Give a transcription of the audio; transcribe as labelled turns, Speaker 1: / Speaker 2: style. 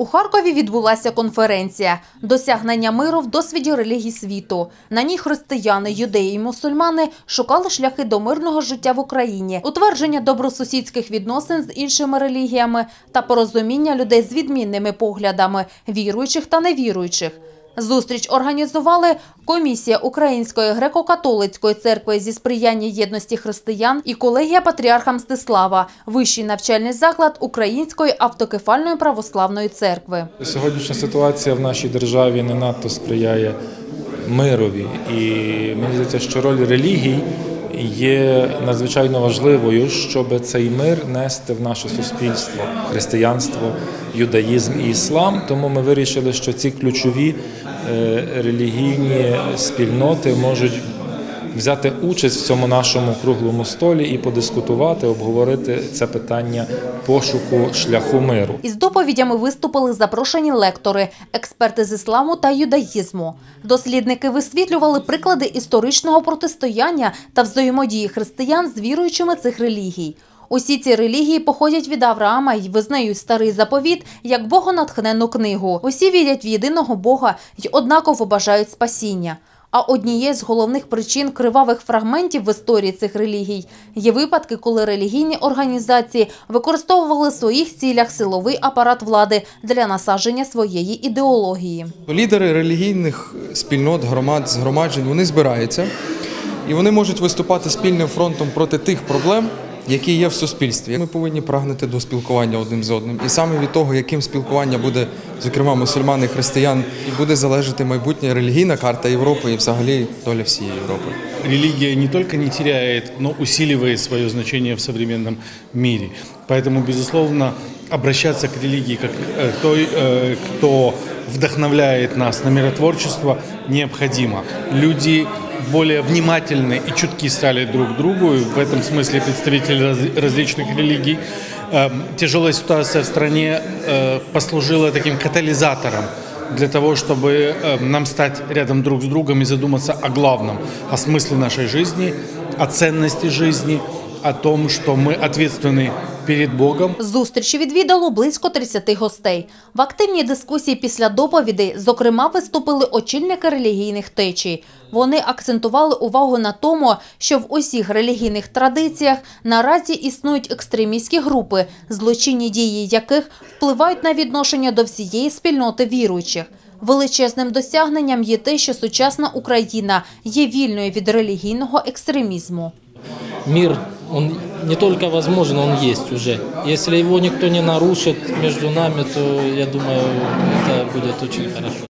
Speaker 1: У Харкові відбулася конференція «Досягнення миру в досвіді релігій світу». На ній християни, юдеї і мусульмани шукали шляхи до мирного життя в Україні, утвердження добросусідських відносин з іншими релігіями та порозуміння людей з відмінними поглядами – віруючих та невіруючих. Зустріч організували Комісія Української греко-католицької церкви зі сприяння єдності християн і колегія Патріарха Мстислава, вищий навчальний заклад Української автокефальної православної церкви.
Speaker 2: Сьогоднішня ситуація в нашій державі не надто сприяє мирові, і мені здається, що роль релігій є надзвичайно важливою, щоб цей мир нести в наше суспільство, християнство, юдаїзм і іслам. Тому ми вирішили, що ці ключові е, релігійні спільноти можуть взяти участь в цьому нашому круглому столі і подискутувати, обговорити це питання пошуку шляху миру.
Speaker 1: Із доповідями виступили запрошені лектори, експерти з ісламу та юдаїзму. Дослідники висвітлювали приклади історичного протистояння та взаємодії християн з віруючими цих релігій. Усі ці релігії походять від Авраама і визнають старий заповіт як богонатхненну книгу. Усі вірять в єдиного Бога й однаково бажають спасіння. А однією з головних причин кривавих фрагментів в історії цих релігій є випадки, коли релігійні організації використовували в своїх цілях силовий апарат влади для насадження своєї ідеології.
Speaker 3: Лідери релігійних спільнот, громад, згромаджень вони збираються і вони можуть виступати спільним фронтом проти тих проблем, які є в суспільстві. Ми повинні прагнути до спілкування одним з одним. І саме від того, яким спілкування буде, зокрема, мусульман і християн, і буде залежати майбутня релігійна карта Європи і взагалі доля всієї Європи.
Speaker 4: религия не только не теряет, но усиливает свое значение в современном мире. Поэтому, безусловно, обращаться к религии как э, к той, э, кто вдохновляет нас на миротворчество, необходимо. Люди более внимательны и чутки стали друг к другу, и в этом смысле представители раз- различных религий. Эм, Тяжелая ситуация в стране э, послужила таким катализатором для того, чтобы э, нам стать рядом друг с другом и задуматься о главном, о смысле нашей жизни, о ценности жизни, о том, что мы ответственны перед Богом.
Speaker 1: Зустрічі відвідало близько 30 гостей. В активній дискусії після доповідей, зокрема, виступили очільники релігійних течій. Вони акцентували увагу на тому, що в усіх релігійних традиціях наразі існують екстремістські групи, злочинні дії яких впливають на відношення до всієї спільноти віруючих. Величезним досягненням є те, що сучасна Україна є вільною від релігійного екстремізму.
Speaker 5: мир, он не только возможен, он есть уже. Если его никто не нарушит между нами, то я думаю, это будет очень хорошо.